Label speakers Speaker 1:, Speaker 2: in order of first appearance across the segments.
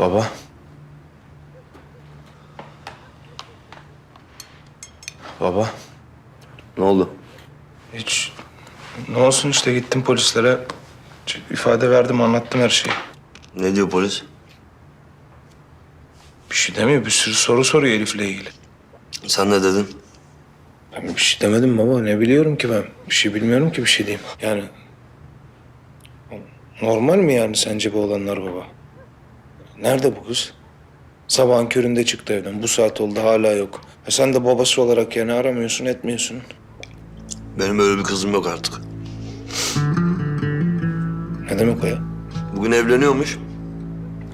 Speaker 1: Baba. Baba.
Speaker 2: Ne oldu?
Speaker 1: Hiç ne olsun işte gittim polislere. ifade verdim anlattım her şeyi.
Speaker 2: Ne diyor polis?
Speaker 1: Bir şey demiyor bir sürü soru soruyor Elif'le ilgili.
Speaker 2: Sen ne dedin?
Speaker 1: Ben bir şey demedim baba ne biliyorum ki ben. Bir şey bilmiyorum ki bir şey diyeyim. Yani normal mi yani sence bu olanlar baba? Nerede bu kız? Sabahın köründe çıktı evden. Bu saat oldu hala yok. E sen de babası olarak yani aramıyorsun etmiyorsun.
Speaker 2: Benim öyle bir kızım yok artık.
Speaker 1: Ne demek o ya?
Speaker 2: Bugün evleniyormuş.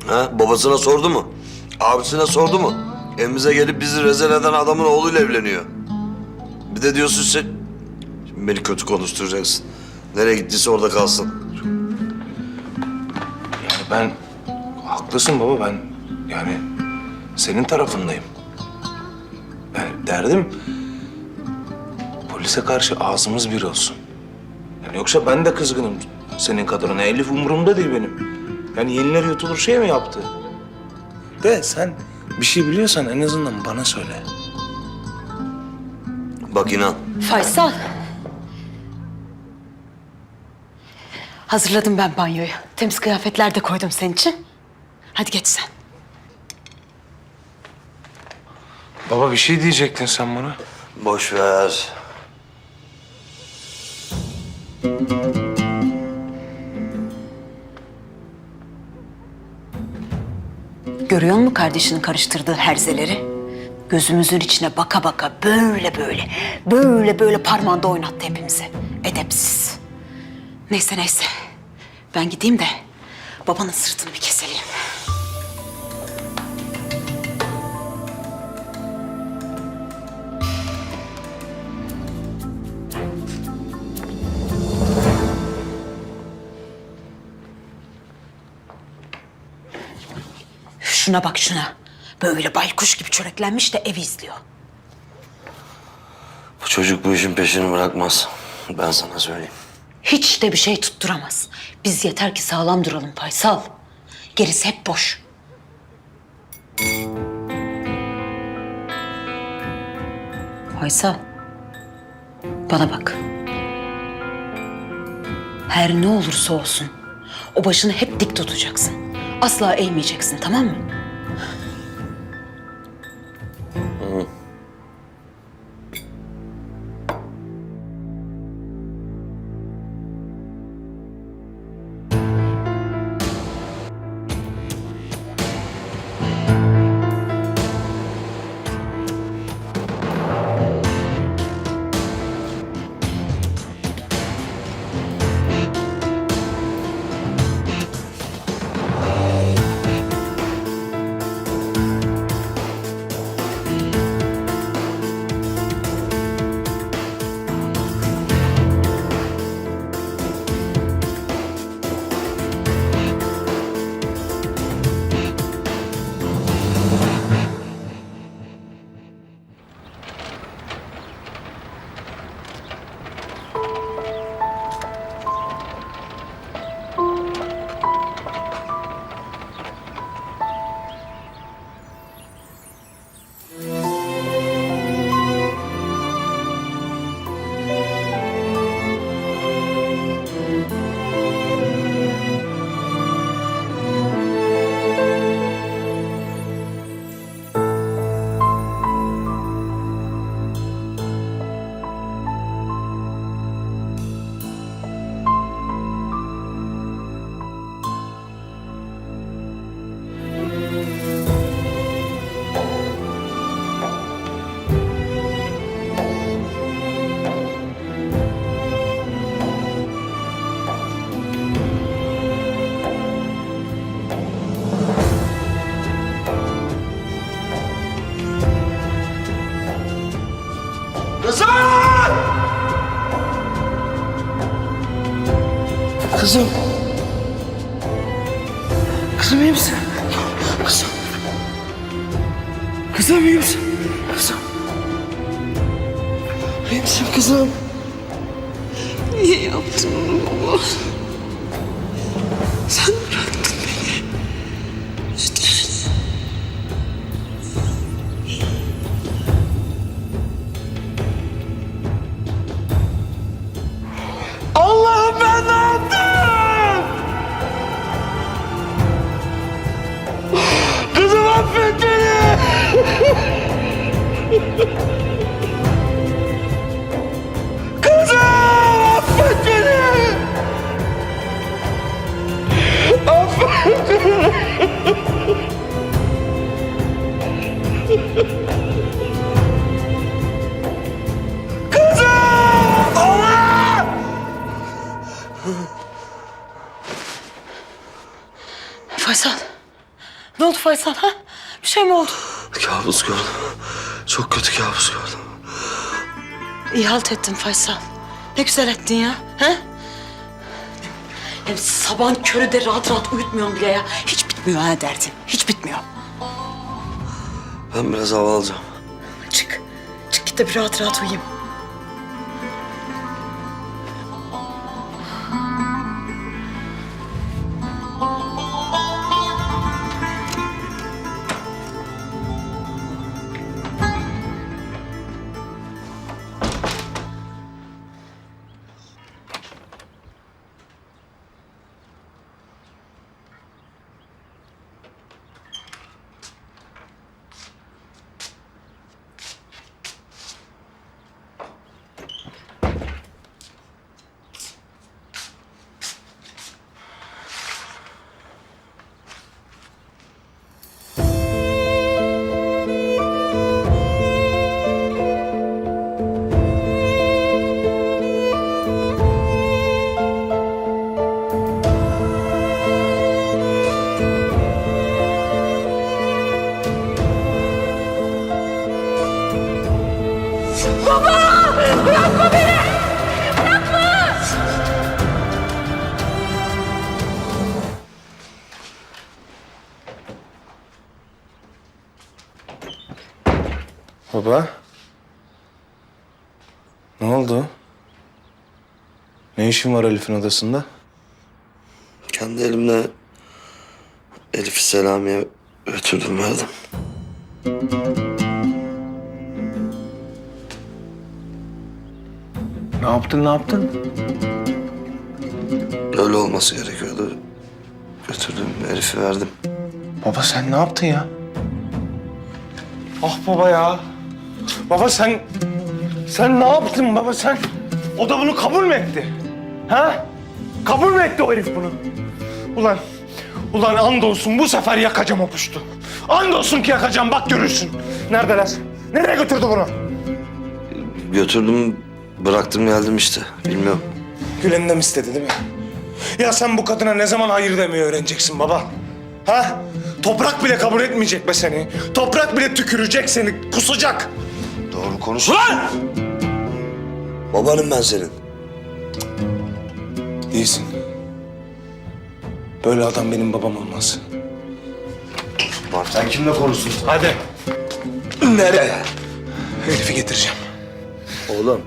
Speaker 2: Ha? Babasına sordu mu? Abisine sordu mu? Evimize gelip bizi rezil eden adamın oğluyla evleniyor. Bir de diyorsun sen... Şimdi beni kötü konuşturacaksın. Nereye gittiyse orada kalsın.
Speaker 1: Yani ben haklısın baba ben yani senin tarafındayım. Yani derdim polise karşı ağzımız bir olsun. Yani yoksa ben de kızgınım senin kadrona. Elif umurumda değil benim. Yani yeniler yutulur şey mi yaptı? De sen bir şey biliyorsan en azından bana söyle.
Speaker 2: Bak inan.
Speaker 3: Faysal. Hazırladım ben banyoyu. Temiz kıyafetler de koydum senin için. Hadi geç sen.
Speaker 1: Baba bir şey diyecektin sen bana.
Speaker 2: Boş ver.
Speaker 3: Görüyor musun kardeşinin karıştırdığı herzeleri? Gözümüzün içine baka baka böyle böyle, böyle böyle parmağında oynattı hepimizi. Edepsiz. Neyse neyse. Ben gideyim de babanın sırtını bir keselim. Şuna bak şuna. Böyle baykuş gibi çöreklenmiş de evi izliyor.
Speaker 2: Bu çocuk bu işin peşini bırakmaz. Ben sana söyleyeyim.
Speaker 3: Hiç de bir şey tutturamaz. Biz yeter ki sağlam duralım Faysal. Gerisi hep boş. Faysal. Bana bak. Her ne olursa olsun o başını hep dik tutacaksın. Asla eğmeyeceksin tamam mı?
Speaker 4: Kızım. Kızım iyi misin? Kızım. Kızım iyi misin? Kızım. İyi misin kızım?
Speaker 5: Niye yaptın bunu baba? Sen bıraktın beni. Lütfen. Allah! Neden?
Speaker 3: Faysal. Ne oldu Faysal ha? Bir şey mi oldu?
Speaker 2: Kabus gördüm. Çok kötü kabus gördüm.
Speaker 3: İyi halt ettin Faysal. Ne güzel ettin ya. He? Hem sabahın körü de rahat rahat uyutmuyorum bile ya. Hiç bitmiyor ha derdin. Hiç bitmiyor.
Speaker 2: Ben biraz hava alacağım.
Speaker 3: Çık. Çık git de bir rahat rahat uyuyayım.
Speaker 1: Baba. Ne oldu? Ne işin var Elif'in odasında?
Speaker 2: Kendi elimle Elif'i Selami'ye götürdüm verdim.
Speaker 1: Ne yaptın ne yaptın?
Speaker 2: Öyle olması gerekiyordu. Götürdüm Elif'i verdim.
Speaker 1: Baba sen ne yaptın ya? Ah baba ya. Baba sen... Sen ne yaptın baba sen? O da bunu kabul mü etti? Ha? Kabul mü etti o herif bunu? Ulan... Ulan andolsun bu sefer yakacağım o puştu. Andolsun ki yakacağım bak görürsün. Neredeler? Nereye götürdü bunu?
Speaker 2: Götürdüm, bıraktım geldim işte. Bilmiyorum.
Speaker 1: Gülen'den mi istedi değil mi? Ya sen bu kadına ne zaman hayır demeyi öğreneceksin baba? Ha? Toprak bile kabul etmeyecek be seni. Toprak bile tükürecek seni, kusacak.
Speaker 2: Doğru konuş.
Speaker 1: Ulan!
Speaker 2: Babanım ben senin.
Speaker 1: Değilsin. Böyle adam benim babam olmaz.
Speaker 2: Bak sen kimle konuşuyorsun?
Speaker 1: Hadi. Nereye? Elif'i getireceğim.
Speaker 2: Oğlum.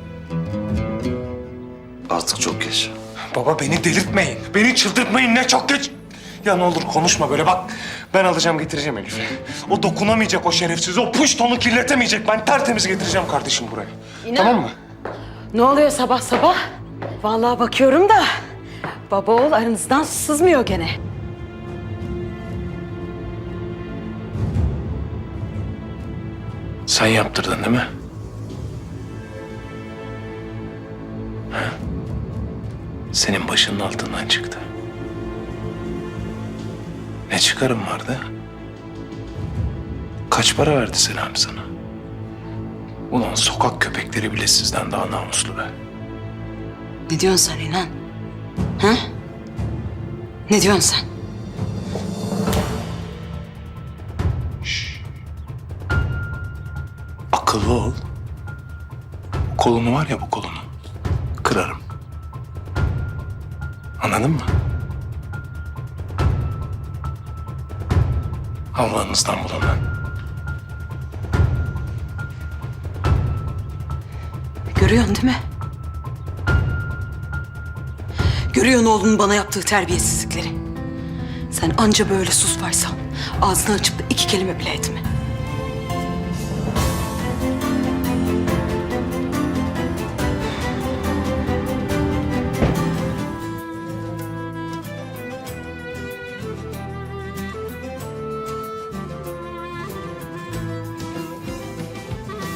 Speaker 2: Artık çok geç.
Speaker 1: Baba beni delirtmeyin. Beni çıldırtmayın ne çok geç. Ya ne olur konuşma böyle bak. Ben alacağım getireceğim Elif'i. O dokunamayacak o şerefsiz. O puştonu kirletemeyecek. Ben tertemiz getireceğim kardeşim buraya. Tamam mı?
Speaker 3: Ne oluyor sabah sabah? Vallahi bakıyorum da baba oğul aranızdan sızmıyor gene.
Speaker 1: Sen yaptırdın değil mi? Senin başının altından çıktı. Ne çıkarım vardı? Kaç para verdi Selami sana? Ulan sokak köpekleri bile sizden daha namuslu be.
Speaker 3: Ne diyorsun sen İnan? Ha? Ne diyorsun sen?
Speaker 1: Akıllı ol. Kolunu var ya bu kolunu. Kırarım. Anladın mı? Allah'ınızdan bulun.
Speaker 3: Görüyorsun değil mi? Görüyorsun oğlunun bana yaptığı terbiyesizlikleri. Sen anca böyle sus Faysal. Ağzını açıp da iki kelime bile etme.